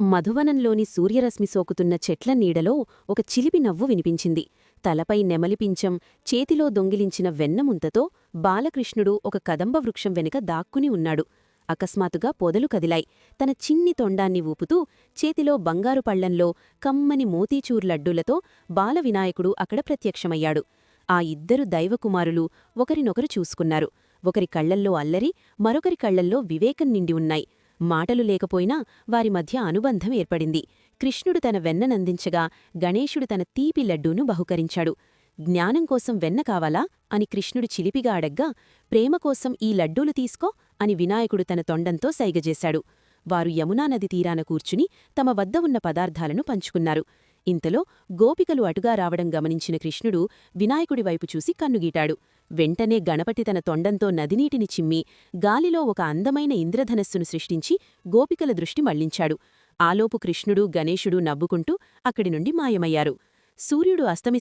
మధువనంలోని సూర్యరశ్మి సోకుతున్న చెట్ల నీడలో ఒక చిలిపి నవ్వు వినిపించింది. తలపై నెమలిపించం చేతిలో దొంగిలించిన వెన్నముంతతో బాలకృష్ణుడు ఒక కదంబ వృక్షం వెనుక దాక్కుని ఉన్నాడు. అకస్మాత్తుగా పొదలు కదిలాయి. తన చిన్ని తొండాన్ని ఊపుతూ చేతిలో బంగారు పళ్ళంలో కమ్మని మోతీచూర్ లడ్డూలతో బాలవినాయకుడు అక్కడ ప్రత్యక్షమయ్యాడు. ఆ ఇద్దరు దైవకుమారులు ఒకరినొకరు చూసుకున్నారు. ఒకరి కళ్ళల్లో అల్లరి మరొకరి కళ్ళల్లో వివేకం నిండి ఉన్నాయి. మాటలు లేకపోయినా వారి మధ్య అనుబంధం ఏర్పడింది. కృష్ణుడు తన వెన్ననందించగా గణేశుడు తన తీపి లడ్డూను బహుకరించాడు. జ్ఞానం కోసం వెన్న కావాలా? అని కృష్ణుడు చిలిపిగా అడగ్గా ప్రేమ కోసం ఈ లడ్డూలు తీసుకో అని వినాయకుడు తన తొండంతో సైగజేశాడు. వారు యమునా నది తీరాన కూర్చుని తమ వద్ద ఉన్న పదార్థాలను పంచుకున్నారు. ఇంతలో గోపికలు అటుగా రావడం గమనించిన కృష్ణుడు వినాయకుడి వైపు చూసి కన్నుగీటాడు. వెంటనే గణపతి తన తొండంతో నదినీటిని చిమ్మి గాలిలో ఒక అందమైన ఇంద్రధనస్సును సృష్టించి గోపికల దృష్టి మళ్ళించాడు. ఆలోపు కృష్ణుడు గణేశుడు నవ్వుకుంటూ అక్కడి నుండి మాయమయ్యారు. సూర్యుడు